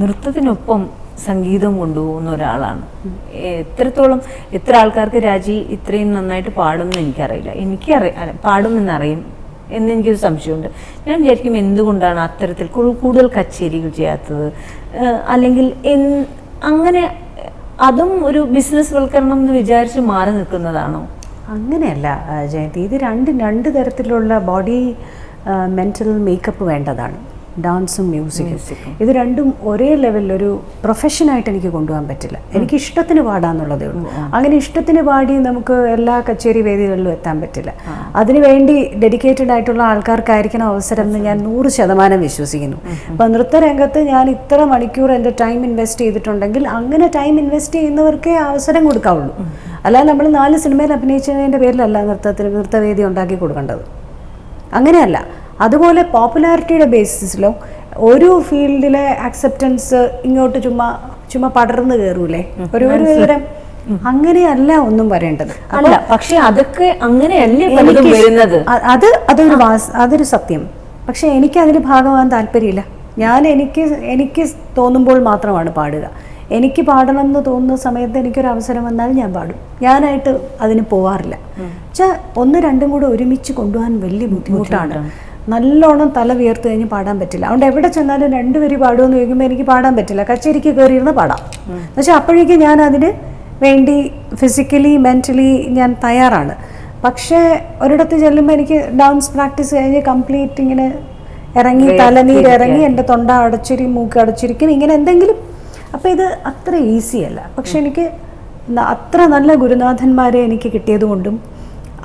നൃത്തത്തിനൊപ്പം സംഗീതം കൊണ്ടുപോകുന്ന ഒരാളാണ്. എത്രത്തോളം എത്ര ആൾക്കാർക്ക് രാജി ഇത്രയും നന്നായിട്ട് പാടുമെന്ന് എനിക്കറിയില്ല. എനിക്ക് അറിയാം പാടുമെന്നറിയും എന്ന് എനിക്കൊരു സംശയമുണ്ട്. ഞാൻ വിചാരിക്കും എന്തുകൊണ്ടാണ് അത്തരത്തിൽ കൂടുതൽ കച്ചേരികൾ ചെയ്യാത്തത്? അല്ലെങ്കിൽ അങ്ങനെ അതും ഒരു ബിസിനസ് വൽക്കരണം എന്ന് വിചാരിച്ച് മാറി നിൽക്കുന്നതാണോ? അങ്ങനെയല്ല ജയന്തി. ഇത് രണ്ട് രണ്ട് തരത്തിലുള്ള ബോഡി മെന്റൽ മേക്കപ്പ് വേണ്ടതാണ്. ഡാൻസും മ്യൂസിക്കും. ഇത് രണ്ടും ഒരേ ലെവലിൽ ഒരു പ്രൊഫഷനായിട്ട് എനിക്ക് കൊണ്ടുപോകാൻ പറ്റില്ല. എനിക്ക് ഇഷ്ടത്തിന് പാടാന്നുള്ളതേ ഉള്ളൂ. അങ്ങനെ ഇഷ്ടത്തിന് പാടി നമുക്ക് എല്ലാ കച്ചേരി വേദികളിലും എത്താൻ പറ്റില്ല. അതിനുവേണ്ടി ഡെഡിക്കേറ്റഡ് ആയിട്ടുള്ള ആൾക്കാർക്കായിരിക്കണം അവസരം എന്ന് ഞാൻ നൂറ് ശതമാനം വിശ്വസിക്കുന്നു. അപ്പം നൃത്തരംഗത്ത് ഞാൻ ഇത്ര മണിക്കൂർ എന്റെ ടൈം ഇൻവെസ്റ്റ് ചെയ്തിട്ടുണ്ടെങ്കിൽ അങ്ങനെ ടൈം ഇൻവെസ്റ്റ് ചെയ്യുന്നവർക്കേ അവസരം കൊടുക്കാവുള്ളൂ. അല്ലാതെ നമ്മൾ നാല് സിനിമയിൽ അഭിനയിച്ചതിന്റെ പേരിലല്ല നൃത്തത്തിന് നൃത്തവേദി ഉണ്ടാക്കി കൊടുക്കേണ്ടത്. അങ്ങനെയല്ല. അതുപോലെ പോപ്പുലാരിറ്റിയുടെ ബേസിസിലോ ഒരു ഫീൽഡിലെ അക്സെപ്റ്റൻസ് ഇങ്ങോട്ട് ചുമ്മാ ചുമ്മാ പടർന്നു കയറൂലേ ഒരു ഒരു വിവരം അങ്ങനെയല്ല ഒന്നും വരേണ്ടത്. അല്ല പക്ഷെ അതൊക്കെ അങ്ങനെയല്ലേ വരുന്നത്? അത് അതൊരു അതൊരു സത്യം. പക്ഷെ എനിക്ക് അതിന് ഭാഗമാകാൻ താല്പര്യമില്ല. ഞാൻ എനിക്ക് എനിക്ക് തോന്നുമ്പോൾ മാത്രമാണ് പാടുക. എനിക്ക് പാടണം എന്ന് തോന്നുന്ന സമയത്ത് എനിക്കൊരു അവസരം വന്നാൽ ഞാൻ പാടും. ഞാനായിട്ട് അതിന് പോവാറില്ല. പക്ഷെ ഒന്ന് രണ്ടും കൂടെ ഒരുമിച്ച് കൊണ്ടുപോകാൻ വലിയ ബുദ്ധിമുട്ടാണ്. നല്ലോണം തല വിയർത്ത് കഴിഞ്ഞ് പാടാൻ പറ്റില്ല. അതുകൊണ്ട് എവിടെ ചെന്നാലും രണ്ടുപേരും പാടുമെന്ന് ചോദിക്കുമ്പോൾ എനിക്ക് പാടാൻ പറ്റില്ല. കച്ചേരിക്ക് കയറിയിരുന്ന് പാടാം. എന്നുവെച്ചാൽ അപ്പോഴേക്കും ഞാൻ അതിന് വേണ്ടി ഫിസിക്കലി മെന്റലി ഞാൻ തയ്യാറാണ്. പക്ഷേ ഒരിടത്ത് ചെല്ലുമ്പോൾ എനിക്ക് ഡാൻസ് പ്രാക്ടീസ് കഴിഞ്ഞ് കംപ്ലീറ്റ് ഇങ്ങനെ ഇറങ്ങി തലനീര് ഇറങ്ങി എന്റെ തൊണ്ട അടച്ചിരി മൂക്ക് അടച്ചിരിക്കും ഇങ്ങനെ എന്തെങ്കിലും. അപ്പോൾ ഇത് അത്ര ഈസിയല്ല പക്ഷെ എനിക്ക് അത്ര നല്ല ഗുരുനാഥന്മാരെ എനിക്ക് കിട്ടിയത് കൊണ്ടും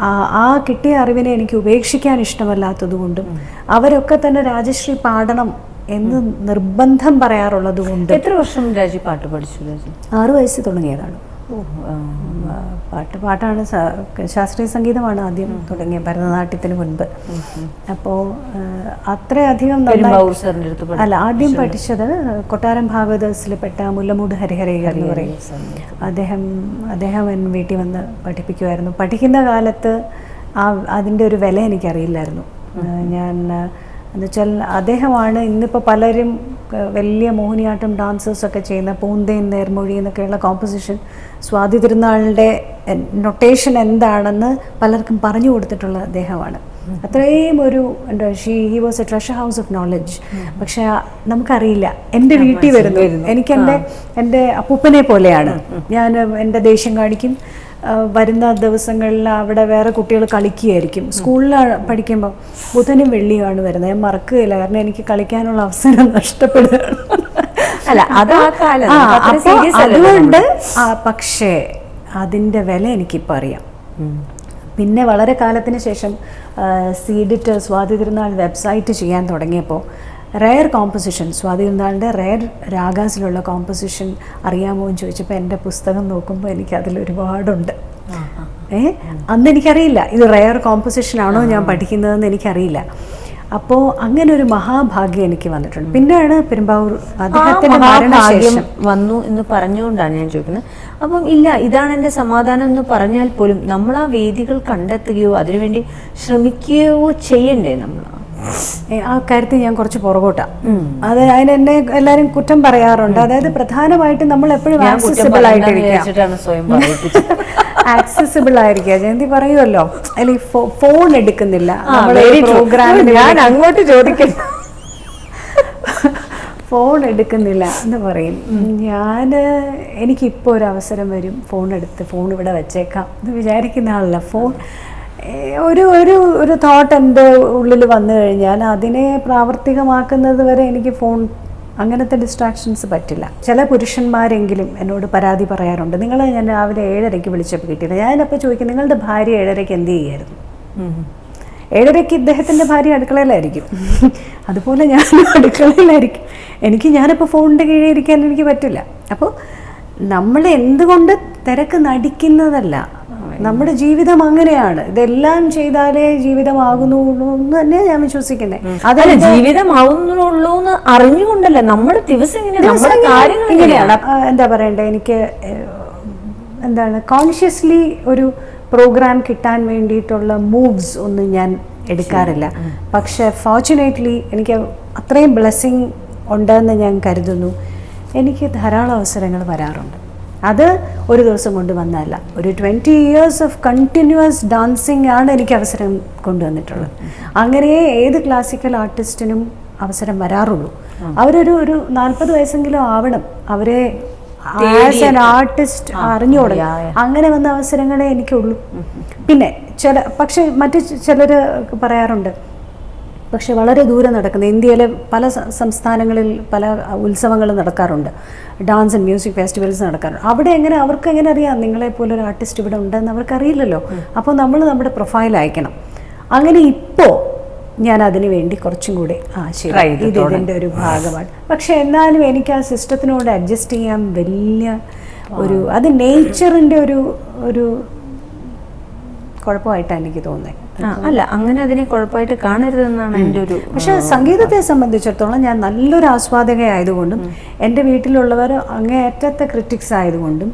ആ- കിട്ടിയ അറിവിനെ എനിക്ക് ഉപേക്ഷിക്കാൻ ഇഷ്ടമല്ലാത്തതുകൊണ്ടും അവരൊക്കെ തന്നെ രാജശ്രീ പാടണം എന്ന് നിർബന്ധം പറയാറുള്ളത് കൊണ്ട് എത്ര വർഷം രാജി പാട്ട് പഠിച്ചു രാജി ആറു വയസ്സ് തുടങ്ങിയതാണ്. പാട്ട് പാട്ടാണ് ശാസ്ത്രീയ സംഗീതമാണ് ആദ്യം തുടങ്ങിയ ഭരതനാട്യത്തിന് മുൻപ്. അപ്പോൾ അത്രയധികം അല്ല ആദ്യം പഠിച്ചത് കൊട്ടാരം ഭാഗവതസിൽപ്പെട്ട മുല്ലമൂട് ഹരിഹരയ്യർ എന്ന് പറയും. അദ്ദേഹം അദ്ദേഹം വീട്ടിൽ വന്ന് പഠിപ്പിക്കുമായിരുന്നു. പഠിക്കുന്ന കാലത്ത് ആ അതിന്റെ ഒരു വില എനിക്കറിയില്ലായിരുന്നു. ഞാൻ എന്നുവെച്ചാൽ അദ്ദേഹമാണ് ഇന്നിപ്പോൾ പലരും വലിയ മോഹിനിയാട്ടം ഡാൻസേഴ്സൊക്കെ ചെയ്യുന്ന പൂന്തേൻ നേർമൊഴി എന്നൊക്കെയുള്ള കോമ്പസിഷൻ സ്വാതി തിരുനാളിന്റെ നൊട്ടേഷൻ എന്താണെന്ന് പലർക്കും പറഞ്ഞു കൊടുത്തിട്ടുള്ള അദ്ദേഹമാണ്. അത്രയും ഒരു എന്താ she he was a treasure house of knowledge പക്ഷെ നമുക്കറിയില്ല എന്റെ വീട്ടിൽ വരുന്നു. എനിക്ക് എന്റെ എന്റെ അപ്പൂപ്പനെ പോലെയാണ്. ഞാൻ എന്റെ ദേഷ്യം കാണിക്കും. വരുന്ന ദിവസങ്ങളിൽ അവിടെ വേറെ കുട്ടികൾ കളിക്കുകയായിരിക്കും. സ്കൂളിൽ പഠിക്കുമ്പോൾ ബുധനും വെള്ളിയുമാണ് വരുന്നത്. ഞാൻ മറക്കുകയില്ല. കാരണം എനിക്ക് കളിക്കാനുള്ള അവസരം നഷ്ടപ്പെടുകയാണ്. അല്ല അത് അതുകൊണ്ട് പക്ഷേ അതിന്റെ വില എനിക്കിപ്പോൾ അറിയാം. പിന്നെ വളരെ കാലത്തിന് ശേഷം സീഡിറ്റ് സ്വാതി തിരുനാൾ വെബ്സൈറ്റ് ചെയ്യാൻ തുടങ്ങിയപ്പോൾ റെയർ കോമ്പസിഷൻ സ്വാതി തിരുനാളിന്റെ റെയർ രാഗാസിലുള്ള കോമ്പസിഷൻ അറിയാമോ എന്ന് ചോദിച്ചപ്പോൾ എന്റെ പുസ്തകം നോക്കുമ്പോൾ എനിക്ക് അതിൽ ഒരുപാടുണ്ട് ഏ അന്ന് എനിക്കറിയില്ല. ഇത് റെയർ കോമ്പസിഷൻ ആണോ ഞാൻ പഠിക്കുന്നതെന്ന് എനിക്കറിയില്ല. അപ്പോൾ അങ്ങനെ ഒരു മഹാഭാഗ്യം എനിക്ക് വന്നിട്ടുണ്ട്. പിന്നെയാണ് പെരുമ്പാവൂർ അദ്ദേഹത്തിന്റെ മരണശേഷം. വന്നു എന്ന് പറഞ്ഞുകൊണ്ടാണ് ഞാൻ ചോദിക്കുന്നത്. അപ്പം ഇല്ല ഇതാണ് എന്റെ സമാധാനം എന്ന് പറഞ്ഞാൽ പോലും നമ്മൾ ആ വേദികൾ കണ്ടെത്തുകയോ അതിനുവേണ്ടി ശ്രമിക്കുകയോ ചെയ്യണ്ടേ നമ്മൾ ആ കാര്യത്തിൽ ഞാൻ കുറച്ച് പുറകോട്ടാ. അത് അതിന് എന്നെ എല്ലാവരും കുറ്റം പറയാറുണ്ട്. അതായത് പ്രധാനമായിട്ട് നമ്മൾ എപ്പോഴും ആക്സസിബിൾ ആക്സസിബിൾ ആയിരിക്കുക. ജയന്തി പറയുമല്ലോ അല്ലെ ഫോൺ എടുക്കുന്നില്ല. പ്രോഗ്രാമിന് ഞാൻ അങ്ങോട്ട് ചോദിക്കുന്നു. ഫോൺ എടുക്കുന്നില്ല എന്ന് പറയും. ഞാൻ എനിക്കിപ്പോൾ ഒരു അവസരം വരും. ഫോൺ എടുത്ത് ഫോൺ ഇവിടെ വെച്ചേക്കാം എന്ന് വിചാരിക്കുന്ന ആളല്ല. ഫോൺ ഒരു ഒരു ഒരു തോട്ട് എന്റെ ഉള്ളിൽ വന്നു കഴിഞ്ഞാൽ അതിനെ പ്രാവർത്തികമാക്കുന്നത് വരെ എനിക്ക് ഫോൺ അങ്ങനത്തെ ഡിസ്ട്രാക്ഷൻസ് പറ്റില്ല. ചില പുരുഷന്മാരെങ്കിലും എന്നോട് പരാതി പറയാറുണ്ട്. നിങ്ങൾ ഞാൻ രാവിലെ ഏഴരയ്ക്ക് വിളിച്ചപ്പോൾ കിട്ടിയില്ല. ഞാനപ്പോൾ ചോദിക്കും നിങ്ങളുടെ ഭാര്യ ഏഴരയ്ക്ക് എന്ത് ചെയ്യായിരുന്നു? ഏഴരയ്ക്ക് ഇദ്ദേഹത്തിന്റെ ഭാര്യ അടുക്കളയിലായിരിക്കും. അതുപോലെ ഞാൻ അടുക്കളയിലായിരിക്കും. എനിക്ക് ഞാനിപ്പോൾ ഫോണിന്റെ കീഴിൽ ഇരിക്കാൻ എനിക്ക് പറ്റില്ല. അപ്പോൾ നമ്മൾ എന്തുകൊണ്ട് തിരക്ക് നടിക്കുന്നതല്ല നമ്മുടെ ജീവിതം അങ്ങനെയാണ്. ഇതെല്ലാം ചെയ്താലേ ജീവിതമാകുന്നുള്ളൂ എന്ന് തന്നെ ഞാൻ വിശ്വസിക്കുന്നത് അതല്ല ജീവിതമാകുന്നുള്ളൂ എന്ന് അറിഞ്ഞുകൊണ്ടല്ല നമ്മുടെ ദിവസം നമ്മുടെ കാര്യങ്ങൾ ഇങ്ങനെയാണ്. എന്താ പറയണ്ടേ എനിക്ക് എന്താണ് കോൺഷ്യസ്ലി ഒരു പ്രോഗ്രാം കിട്ടാൻ വേണ്ടിയിട്ടുള്ള മൂവ്സ് ഒന്നും ഞാൻ എടുക്കാറില്ല. പക്ഷെ ഫോർച്ചുനേറ്റ്ലി എനിക്ക് അത്രയും ബ്ലെസ്സിങ് ഉണ്ടെന്ന് ഞാൻ കരുതുന്നു. എനിക്ക് ധാരാളം അവസരങ്ങൾ വരാറുണ്ട്. അത് ഒരു ദിവസം കൊണ്ട് വന്നതല്ല. ഒരു twenty years of continuous dancing ആണ് എനിക്ക് അവസരം കൊണ്ടുവന്നിട്ടുള്ളത് അങ്ങനെ ഏത് ക്ലാസിക്കൽ ആർട്ടിസ്റ്റിനും അവസരം വരാറുള്ളൂ. അവരൊരു ഒരു നാൽപ്പത് വയസ്സെങ്കിലും ആവണം. അവരെ ആസ് ആൻ ആർട്ടിസ്റ്റ് അറിഞ്ഞോട. അങ്ങനെ വന്ന അവസരങ്ങളെ എനിക്കുള്ളൂ. പിന്നെ ചില പക്ഷെ മറ്റു ചിലർ പറയാറുണ്ട് പക്ഷെ വളരെ ദൂരെ നടക്കുന്ന ഇന്ത്യയിലെ പല സംസ്ഥാനങ്ങളിൽ പല ഉത്സവങ്ങൾ നടക്കാറുണ്ട്. ഡാൻസ് ആൻഡ് മ്യൂസിക് ഫെസ്റ്റിവൽസ് നടക്കാറുണ്ട്. അവിടെ എങ്ങനെ അവർക്ക് എങ്ങനെ അറിയാം? നിങ്ങളെ പോലെ ഒരു ആർട്ടിസ്റ്റ് ഇവിടെ ഉണ്ടെന്ന് അവർക്കറിയില്ലല്ലോ അപ്പോൾ നമ്മൾ നമ്മുടെ പ്രൊഫൈൽ അയക്കണം. അങ്ങനെ ഇപ്പോൾ ഞാൻ അതിനു വേണ്ടി കുറച്ചും കൂടി ആ ശരി. ഇത് ഇതിന്റെ ഒരു ഭാഗമാണ്. പക്ഷെ എന്നാലും എനിക്ക് ആ സിസ്റ്റത്തിനോട് അഡ്ജസ്റ്റ് ചെയ്യാൻ വലിയ ഒരു അത് നേച്ചറിന്റെ ഒരു ഒരു കുഴപ്പമായിട്ടാണ് എനിക്ക് തോന്നുന്നത്. അല്ല അങ്ങനെ അതിനെ കുഴപ്പമായിട്ട് കാണരുതെന്നാണ് എന്റെ ഒരു പക്ഷെ സംഗീതത്തെ സംബന്ധിച്ചിടത്തോളം ഞാൻ നല്ലൊരു ആസ്വാദകയായതുകൊണ്ടും എന്റെ വീട്ടിലുള്ളവർ അങ്ങേയറ്റത്തെ ക്രിറ്റിക്സ് ആയതുകൊണ്ടും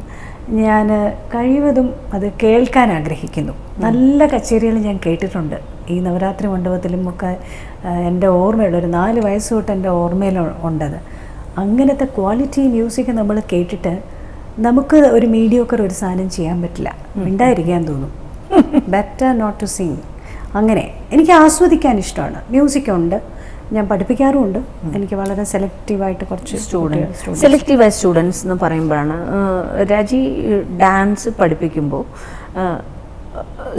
ഞാൻ കഴിവതും അത് കേൾക്കാൻ ആഗ്രഹിക്കുന്നു. നല്ല കച്ചേരികൾ ഞാൻ കേട്ടിട്ടുണ്ട്. ഈ നവരാത്രി മണ്ഡപത്തിലും ഒക്കെ എന്റെ ഓർമ്മയുള്ള ഒരു നാല് വയസ്സ് തൊട്ട് എന്റെ ഓർമ്മയിൽ ഉണ്ടത് അങ്ങനത്തെ ക്വാളിറ്റി മ്യൂസിക് നമ്മൾ കേട്ടിട്ട് നമുക്ക് ഒരു മീഡിയോക്കർ ഒരു സാധനം ചെയ്യാൻ പറ്റില്ല. ഉണ്ടായിരിക്കാൻ തോന്നും. ബെറ്റർ നോട്ട് ടു സിങ് അങ്ങനെ എനിക്ക് ആസ്വദിക്കാൻ ഇഷ്ടമാണ്. മ്യൂസിക് ഉണ്ട്. ഞാൻ പഠിപ്പിക്കാറുമുണ്ട്. എനിക്ക് വളരെ സെലക്റ്റീവായിട്ട് കുറച്ച് സ്റ്റുഡന്റ് സെലക്റ്റീവ് സ്റ്റുഡൻസ് എന്ന് പറയുമ്പോഴാണ് രാജി ഡാൻസ് പഠിപ്പിക്കുമ്പോൾ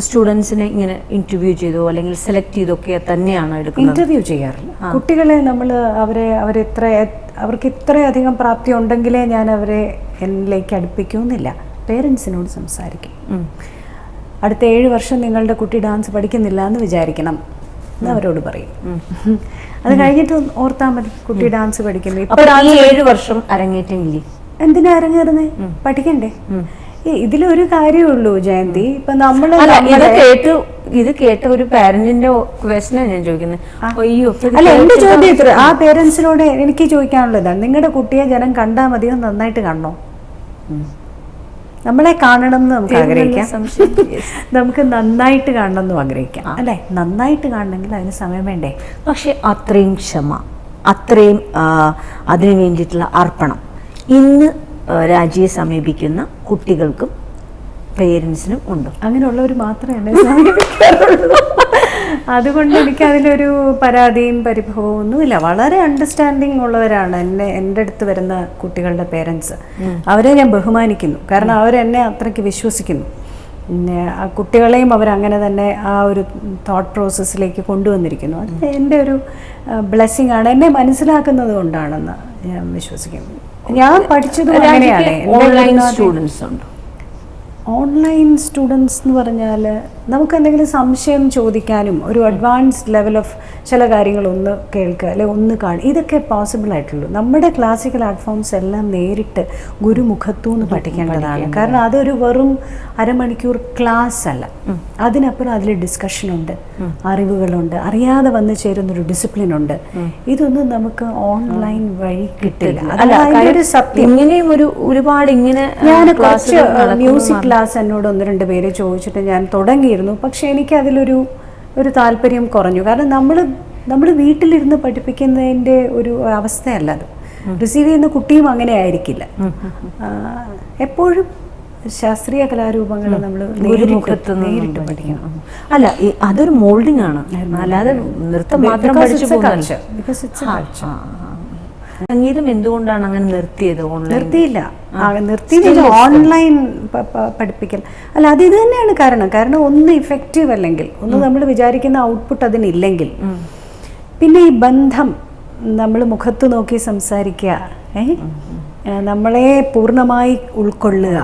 സ്റ്റുഡൻസിനെ ഇങ്ങനെ ഇന്റർവ്യൂ ചെയ്തോ അല്ലെങ്കിൽ സെലക്ട് ചെയ്തൊക്കെ തന്നെയാണ് എടുക്കുന്നത്. ഇന്റർവ്യൂ ചെയ്യാറില്ല. കുട്ടികളെ നമ്മൾ അവരെ അവരെത്ര അവർക്ക് ഇത്രയധികം പ്രാപ്തി ഉണ്ടെങ്കിലേ ഞാൻ അവരെ എന്നിലേക്ക് അടുപ്പിക്കുമെന്നില്ല പേരൻസിനോട് സംസാരിക്കും. അടുത്ത ഏഴ് വർഷം നിങ്ങളുടെ കുട്ടി ഡാൻസ് പഠിക്കുന്നില്ല എന്ന് വിചാരിക്കണം. എന്ന് അവരോട് പറയും. അത് കഴിഞ്ഞിട്ട് ഓർത്താൽ മതി കുട്ടി ഡാൻസ് പഠിക്കുന്നു. ഇപ്പൊ ഏഴ് വർഷം അരങ്ങേറ്റില്ലേ എന്തിനാ അരങ്ങേറുന്നേ? പഠിക്കണ്ടേ? ഇതിലൊരു കാര്യമേ ഉള്ളൂ ജയന്തി. ഇപ്പൊ നമ്മൾ ഇത് കേട്ട് ഇത് കേട്ട ഒരു പാരന്റിന്റെ ക്വസ്റ്റനാണ് ഞാൻ ചോദിക്കുന്നത് അയ്യോ അല്ല എന്റെ ചോദ്യം ഇത്ര. ആ പേരൻസിനോട് എനിക്ക് ചോദിക്കാനുള്ളതാണ് നിങ്ങളുടെ കുട്ടിയെ ജനം കണ്ടാൽ മതിയോ നന്നായിട്ട് കാണണോ? നമ്മളെ കാണണം എന്ന് നമുക്ക് ആഗ്രഹിക്കാം. നമുക്ക് നന്നായിട്ട് കാണണം എന്നും ആഗ്രഹിക്കാം അല്ലെ? നന്നായിട്ട് കാണണമെങ്കിൽ അതിന് സമയം വേണ്ടേ? പക്ഷെ അത്രയും ക്ഷമ അത്രയും അതിനു വേണ്ടിയിട്ടുള്ള അർപ്പണം. ഇന്ന് രാജിയെ സമീപിക്കുന്ന കുട്ടികൾക്കും പേരൻസിനും ഉണ്ട്. അങ്ങനെയുള്ളവർ മാത്രമേ എന്നെ സമീപിക്കാറുള്ളൂ. അതുകൊണ്ട് എനിക്ക് അതിലൊരു പരാതിയും പരിഭവവും ഒന്നുമില്ല. വളരെ അണ്ടർസ്റ്റാൻഡിങ് ഉള്ളവരാണ് എന്നെ എന്റെ അടുത്ത് വരുന്ന കുട്ടികളുടെ പേരൻസ് അവരെ ഞാൻ ബഹുമാനിക്കുന്നു. കാരണം അവരെന്നെ അത്രയ്ക്ക് വിശ്വസിക്കുന്നു. പിന്നെ ആ കുട്ടികളെയും അവരങ്ങനെ തന്നെ ആ ഒരു തോട്ട് പ്രോസസ്സിലേക്ക് കൊണ്ടുവന്നിരിക്കുന്നു. അത് എന്റെ ഒരു ബ്ലെസ്സിങ് ആണ്. എന്നെ മനസ്സിലാക്കുന്നത് കൊണ്ടാണെന്ന് ഞാൻ വിശ്വസിക്കുന്നു. ഞാൻ പഠിച്ചത് അങ്ങനെയാണ്. ഓൺലൈൻ സ്റ്റുഡൻസ് ഉണ്ട്. ഓൺലൈൻ സ്റ്റുഡൻസ് എന്ന് പറഞ്ഞാൽ നമുക്ക് എന്തെങ്കിലും സംശയം ചോദിക്കാനും ഒരു അഡ്വാൻസ്ഡ് ലെവൽ ഓഫ് ചില കാര്യങ്ങൾ ഒന്ന് കേൾക്കുക അല്ലെ ഒന്ന് കാണുക. ഇതൊക്കെ പോസിബിൾ ആയിട്ടുള്ളൂ. നമ്മുടെ ക്ലാസിക്കൽ ആർട്ട് ഫോംസ് എല്ലാം നേരിട്ട് ഗുരുമുഖത്തുനിന്ന് പഠിക്കേണ്ടതാണ്. കാരണം അതൊരു വെറും അരമണിക്കൂർ ക്ലാസ് അല്ല. അതിനപ്പുറം അതിൽ ഡിസ്കഷനുണ്ട് അറിവുകളുണ്ട് അറിയാതെ വന്നു ചേരുന്നൊരു ഡിസിപ്ലിൻ ഉണ്ട്. ഇതൊന്നും നമുക്ക് ഓൺലൈൻ വഴി കിട്ടില്ല. സത്യം. ഇങ്ങനെയും ഒരു ഒരുപാട് ഇങ്ങനെ ഞാൻ കുറച്ച് മ്യൂസിക് ക്ലാസ് എന്നോട് ഒന്ന് രണ്ട് പേര് ചോദിച്ചിട്ട് ഞാൻ തുടങ്ങിയിരുന്നു. പക്ഷേ എനിക്ക് അതിലൊരു ഒരു താല്പര്യം കുറഞ്ഞു. കാരണം നമ്മൾ നമ്മൾ വീട്ടിലിരുന്ന് പഠിപ്പിക്കുന്നതിന്റെ ഒരു അവസ്ഥയല്ല അത്. റിസീവ് ചെയ്യുന്ന കുട്ടിയും അങ്ങനെ ആയിരിക്കില്ല. എപ്പോഴും ശാസ്ത്രീയ കലാരൂപങ്ങൾ നമ്മൾ നേരിട്ട് പഠിക്കണം. അല്ല അതൊരു മോൾഡിംഗ് ആണ്. അല്ലാതെ നൃത്തം മാത്രം പഠിച്ചു സംഗീതം എന്തുകൊണ്ടാണ് അങ്ങനെ നിർത്തിയത് ഓൺലൈൻ നിർത്തിയില്ല. നിർത്തിയില്ല. ഓൺലൈൻ പഠിപ്പിക്കൽ. അല്ല അത് ഇത് തന്നെയാണ് കാരണം. കാരണം ഒന്ന് ഇഫക്റ്റീവ് അല്ലെങ്കിൽ ഒന്ന് നമ്മൾ വിചാരിക്കുന്ന ഔട്ട്പുട്ട് അതിനില്ലെങ്കിൽ പിന്നെ ഈ ബന്ധം നമ്മൾ മുഖത്ത് നോക്കി സംസാരിക്കുക. ഏ? നമ്മളെ പൂർണമായി ഉൾക്കൊള്ളുക.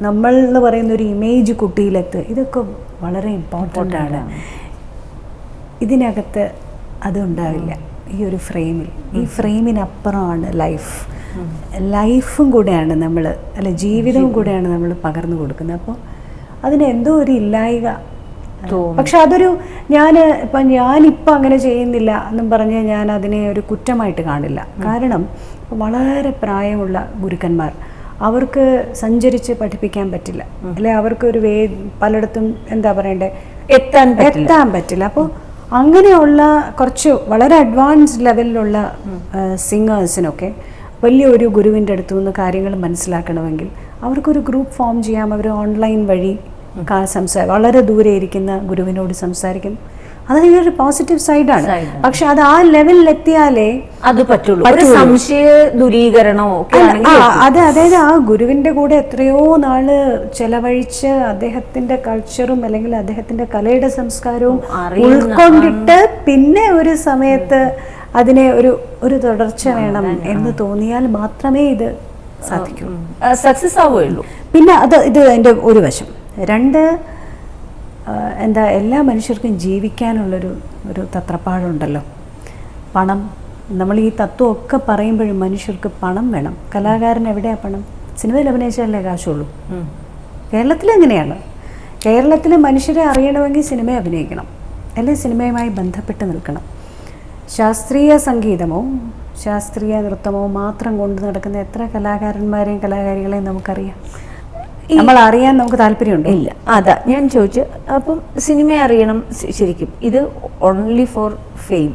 നമ്മൾ എന്ന് പറയുന്ന ഒരു ഇമേജ് കുട്ടിയിലെത്ത് ഇതൊക്കെ വളരെ ഇമ്പോർട്ടന്റ് ആണ്. ഇതിനകത്ത് അതുണ്ടാവില്ല ഈ ഒരു ഫ്രെയിമിൽ. ഈ ഫ്രെയിമിനപ്പുറമാണ് ലൈഫ്. ലൈഫും കൂടെയാണ് നമ്മൾ അല്ല ജീവിതവും കൂടെയാണ് നമ്മൾ പകർന്നു കൊടുക്കുന്നത്. അപ്പോൾ അതിന് എന്തോ ഒരു ഇല്ലായിക. പക്ഷെ അതൊരു ഞാൻ ഇപ്പം ഞാനിപ്പോൾ അങ്ങനെ ചെയ്യുന്നില്ല എന്നും പറഞ്ഞ് ഞാൻ അതിനെ ഒരു കുറ്റമായിട്ട് കാണില്ല. കാരണം വളരെ പ്രായമുള്ള ഗുരുക്കന്മാർ അവർക്ക് സഞ്ചരിച്ച് പഠിപ്പിക്കാൻ പറ്റില്ല. അല്ലെ അവർക്ക് ഒരു വേ പലയിടത്തും എന്താ പറയണ്ടേ? എത്താൻ എത്താൻ പറ്റില്ല. അപ്പോൾ അങ്ങനെയുള്ള കുറച്ച് വളരെ അഡ്വാൻസ് ലെവലിലുള്ള സിംഗേഴ്സിനൊക്കെ വലിയൊരു ഗുരുവിന്റെ അടുത്തു നിന്ന് കാര്യങ്ങൾ മനസ്സിലാക്കണമെങ്കിൽ അവർക്കൊരു ഗ്രൂപ്പ് ഫോം ചെയ്യാം. അവർ ഓൺലൈൻ വഴി സംസാ വളരെ ദൂരെ ഇരിക്കുന്ന ഗുരുവിനോട് സംസാരിക്കും. അത് ഒരു പോസിറ്റീവ് സൈഡാണ്. പക്ഷെ അത് ആ ലെവലിൽ എത്തിയാലേ അത് പറ്റുള്ളൂ. ഒരു സംശയ ദുരീകരണമോ അത് അതായത് ആ ഗുരുവിന്റെ കൂടെ എത്രയോ നാൾ ചെലവഴിച്ച് അദ്ദേഹത്തിന്റെ കൾച്ചറും അല്ലെങ്കിൽ അദ്ദേഹത്തിന്റെ കലയുടെ സംസ്കാരവും ഉൾക്കൊണ്ടിട്ട് പിന്നെ ഒരു സമയത്ത് അതിനെ ഒരു ഒരു തുടർച്ച വേണം എന്ന് തോന്നിയാൽ മാത്രമേ ഇത് സാധിക്കൂ. സക്സസ് ആവുകയുള്ളൂ. പിന്നെ അത് ഇത് എന്റെ ഒരു വശം. രണ്ട് എന്താ എല്ലാ മനുഷ്യർക്കും ജീവിക്കാനുള്ളൊരു ഒരു തത്രപ്പാടുണ്ടല്ലോ. പണം നമ്മൾ ഈ തത്വമൊക്കെ പറയുമ്പോഴും മനുഷ്യർക്ക് പണം വേണം. കലാകാരൻ എവിടെയാണ് പണം? സിനിമയിൽ അഭിനയിച്ചാലേ കാശുള്ളൂ. കേരളത്തിൽ എങ്ങനെയാണ് കേരളത്തിലെ മനുഷ്യരെ അറിയണമെങ്കിൽ സിനിമ അഭിനയിക്കണം. അല്ലെങ്കിൽ സിനിമയുമായി ബന്ധപ്പെട്ട് നിൽക്കണം. ശാസ്ത്രീയ സംഗീതമോ ശാസ്ത്രീയ നൃത്തമോ മാത്രം കൊണ്ടു നടക്കുന്ന എത്ര കലാകാരന്മാരെയും കലാകാരികളെയും നമുക്കറിയാം. നമ്മൾ അറിയാൻ നമുക്ക് താല്പര്യമുണ്ടോ? ഇല്ല. അതാ ഞാൻ ചോദിച്ചു. അപ്പം സിനിമ അറിയണം ശരിക്കും. ഇത് ഓൺലി ഫോർ ഫെയിം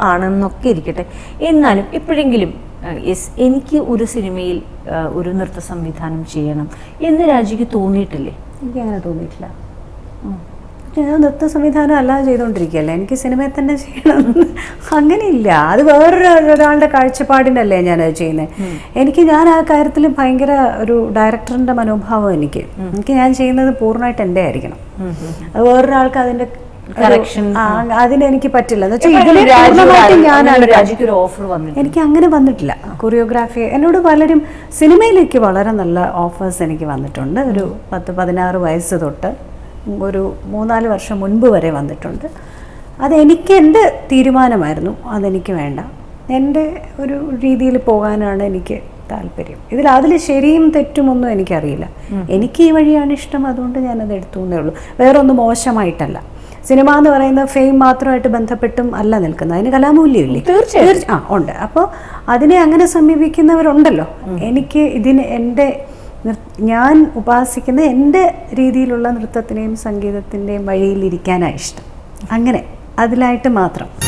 ആണെന്നൊക്കെ ഇരിക്കട്ടെ. എന്നാലും എപ്പോഴെങ്കിലും യെസ് എനിക്ക് ഒരു സിനിമയിൽ ഒരു നൃത്ത സംവിധാനം ചെയ്യണം എന്ന് രാജിക്ക് തോന്നിയിട്ടില്ലേ? എനിക്ക് അങ്ങനെ തോന്നിയിട്ടില്ല ഞാൻ നൃത്ത സംവിധാനം അല്ലാതെ ചെയ്തുകൊണ്ടിരിക്കുകയല്ലേ? എനിക്ക് സിനിമയിൽ തന്നെ ചെയ്യണം. അങ്ങനെയില്ല. അത് വേറൊരു ഒരാളുടെ കാഴ്ചപ്പാടിന്റെ ഞാൻ ഞാനത് ചെയ്യുന്നത്. എനിക്ക് ഞാൻ ആ കാര്യത്തിൽ ഭയങ്കര ഒരു ഡയറക്ടറിന്റെ മനോഭാവം എനിക്ക്. എനിക്ക് ഞാൻ ചെയ്യുന്നത് പൂർണമായിട്ട് എന്റെ ആയിരിക്കണം. അത് വേറൊരാൾക്ക് അതിന്റെ അതിനെനിക്ക് പറ്റില്ല. എനിക്ക് അങ്ങനെ വന്നിട്ടില്ല. കൊറിയോഗ്രാഫി എന്നോട് പലരും സിനിമയിലേക്ക് വളരെ നല്ല ഓഫേഴ്സ് എനിക്ക് വന്നിട്ടുണ്ട്. ഒരു പത്ത് പതിനാറ് വയസ്സ് തൊട്ട് ഒരു മൂന്നാൽ വർഷം മുൻപ് വരെ വന്നിട്ടുണ്ട്. അതെനിക്ക് എന്റെ തീരുമാനമായിരുന്നു. അതെനിക്ക് വേണ്ട. എന്റെ ഒരു രീതിയിൽ പോകാനാണ് എനിക്ക് താല്പര്യം. ഇതിൽ അതിൽ ശരിയും തെറ്റുമൊന്നും എനിക്കറിയില്ല. എനിക്ക് ഈ വഴിയാണ് ഇഷ്ടം. അതുകൊണ്ട് ഞാനത് എടുത്തു എന്നേ ഉള്ളൂ. വേറൊന്നും മോശമായിട്ടല്ല. സിനിമ എന്ന് പറയുന്ന ഫെയിം മാത്രമായിട്ട് ബന്ധപ്പെട്ടും അല്ല നിൽക്കുന്നത്. അതിന് കലാമൂല്യമില്ലേ? തീർച്ചയായും. ആ ഉണ്ട്. അപ്പോൾ അതിനെ അങ്ങനെ സമീപിക്കുന്നവരുണ്ടല്ലോ. എനിക്ക് ഇതിന് എന്റെ ഞാൻ ഉപാസിക്കുന്ന എന്റെ രീതിയിലുള്ള നൃത്തത്തിന്റെയും സംഗീതത്തിന്റെയും വഴിയിലിരിക്കാനാണ് ഇഷ്ടം. അങ്ങനെ അതിലായിട്ട് മാത്രം.